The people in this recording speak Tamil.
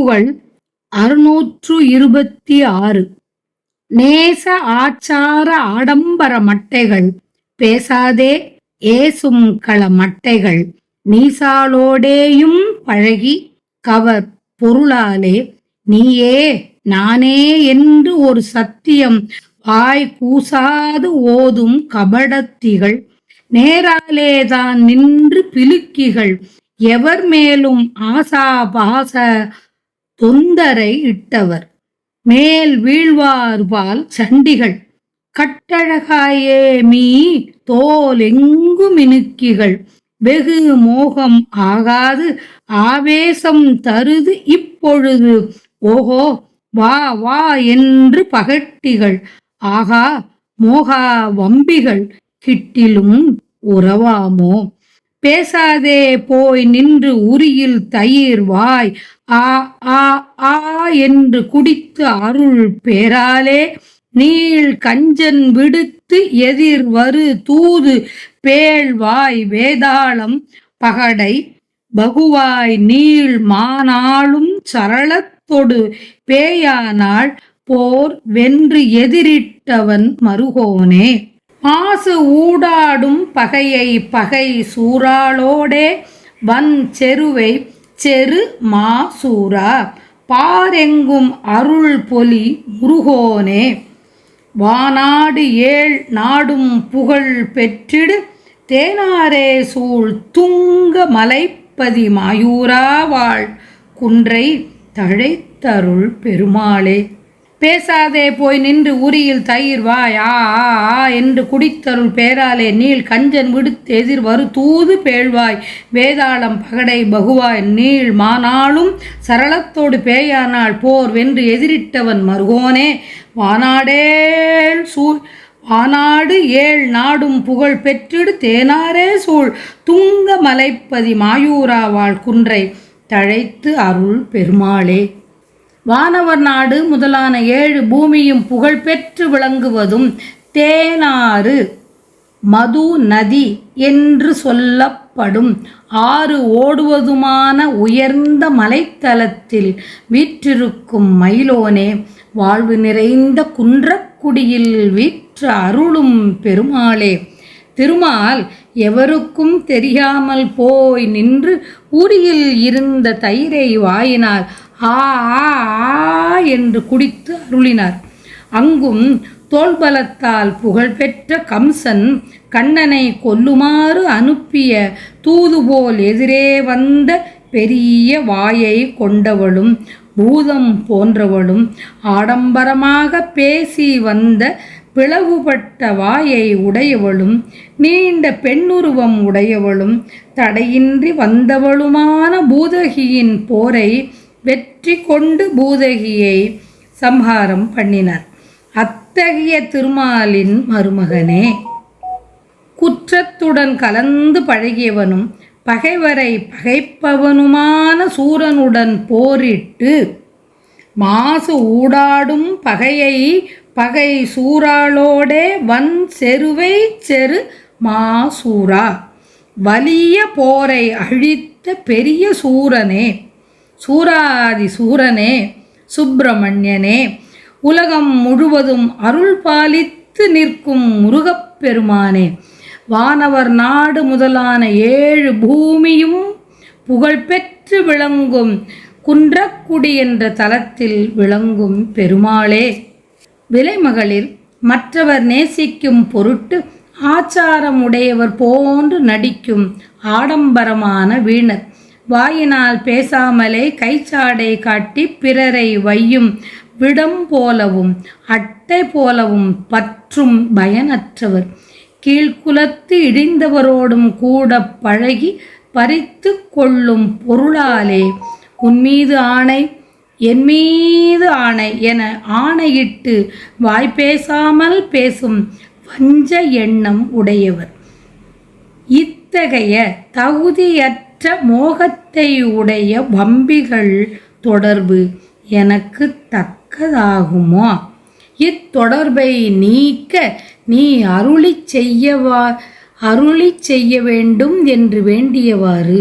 திருப்புகழ் அறுநூற்று இருபத்தி ஆறு நேச ஆச்சார ஆடம்பர மட்டைகள் பேசாதே ஏசும் கள மட்டைகள் நீசாலோடேயும் பழகி கவர் பொருளாலே நீயே நானே என்று ஒரு சத்தியம் வாய் கூசாது ஓதும் கபடத்திகள் நேராலேதான் நின்று பிலுக்கிகள் எவர் மேலும் ஆசா பாச தொந்தரை இட்டவர். மேல் வீழ்வார்பால் சண்டிகள். கட்டழகாயே மீ தோல் எங்கு மினுக்கிகள். வெகு மோகம் ஆகாது ஆவேசம் தருது இப்பொழுது. ஓஹோ வா வா என்று பகட்டிகள். ஆகா மோகா வம்பிகள். கிட்டிலும் உறவாமோ? பேசாதே போய் நின்று உரியில் தயிர் வாய். ஆ ஆ ஆ என்று குடித்து அருள் பேராலே நீள் கஞ்சன் விடுத்து எதிர் வரு தூது பேழ்வாய் வேதாளம் பகடை. பகுவாய் நீள் மானாளும் சரளத்தொடு பேயானாள் போர் வென்று எதிரிட்டவன் மருகோனே. பாசு ஊடாடும் பகையை பகை சூறாளோடே வன் செருவை செரு மாசூரா பாரெங்கும் அருள் பொலி முருகோனே. வானாடு ஏழ் நாடும் புகழ் பெற்றிடு. தேனாரே சூழ் துங்க மலைப்பதி மாயூரா வாழ். குன்றை தழைத்தருள் பெருமாளே. பேசாதே போய் நின்று உரியில் தயிர் வாய் ஆ ஆ ஆ என்று குடித்தருள் பேராலே நீள் கஞ்சன் விடுத்து எதிர் வரு தூது பேழ்வாய் வேதாளம் பகடை பகுவாய் நீள் மானாலும் சரளத்தோடு பேயானாள் போர் வென்று எதிரிட்டவன் மருகோனே வானாடேல் சூழ் வானாடு ஏழ் நாடும் புகழ் பெற்றிடு தேனாரே சூழ் துங்க மலைப்பதி மாயூராவாள் குன்றை தழைத்து அருள் பெருமாளே. வானவர் நாடு முதலான ஏழு பூமியும் புகழ்பெற்று விளங்குவதும் தேனாறு மது நதி என்று சொல்லப்படும். ஆறு ஓடுவதுமான உயர்ந்த மலைத்தலத்தில் வீற்றிருக்கும் மயிலோனே வாழ்வு நிறைந்த குன்றக்குடியில் வீற்ற அருளும் பெருமாளே. திருமால் எவருக்கும் தெரியாமல் போய் நின்று ஊரியில் இருந்த தயிரை வாயினார். ஆ ஆ ஆ என்று குடித்து அருளினார். அங்கும் தோல்பலத்தால் புகழ்பெற்ற கம்சன் கண்ணனை கொல்லுமாறு அனுப்பிய தூதுபோல் எதிரே வந்த பெரிய வாயை கொண்டவளும் பூதம் போன்றவளும் ஆடம்பரமாக பேசி வந்த பிளவுபட்ட வாயை உடையவளும் நீண்ட பெண்ணுருவம் உடையவளும் தடையின்றி வந்தவளுமான பூதகியின் போரை வெற்றி கொண்டு பூதகியை சம்ஹாரம் பண்ணினார். அத்தகைய திருமாலின் மருமகனே குற்றத்துடன் கலந்து பழகியவனும் பகைவரை பகைப்பவனுமான சூரனுடன் போரிட்டு மாசு ஊடாடும் பகையை பகை சூறாளோடே வன் செருவை செரு மாசூரா. வலிய போரை அழித்த பெரிய சூரனே சூராதி சூரனே சுப்பிரமணியனே உலகம் முழுவதும் அருள் பாலித்து நிற்கும் முருகப்பெருமானே வானவர் நாடு முதலான ஏழு பூமியும் புகழ்பெற்று விளங்கும் குன்றக்குடி என்ற தலத்தில் விளங்கும் பெருமாளே. விலைமகளிர் மற்றவர் நேசிக்கும் பொருட்டு ஆச்சாரம் உடையவர் போன்று நடிக்கும் ஆடம்பரமான வீணர் வாயினால் பேசாமலே கைச்சாடை காட்டி பிறரை வையும் விடம் போலவும் அட்டை போலவும் பற்றும் பயனற்றவர். கீழ்குலத்து இடிந்தவரோடும் கூட பழகி பறித்து கொள்ளும் பொருளாலே உன்மீது ஆணை என் மீது ஆணை என ஆணையிட்டு வாய்ப்பேசாமல் பேசும் வஞ்ச எண்ணம் உடையவர். இத்தகைய தகுதியற்ற மோகத்தை உடைய வம்பிகள் தொடர்பு எனக்கு தக்கதாகுமோ? இத்தொடர்பை நீக்க நீ அருளி செய்யவா அருளி செய்ய வேண்டும் என்று வேண்டியவாறு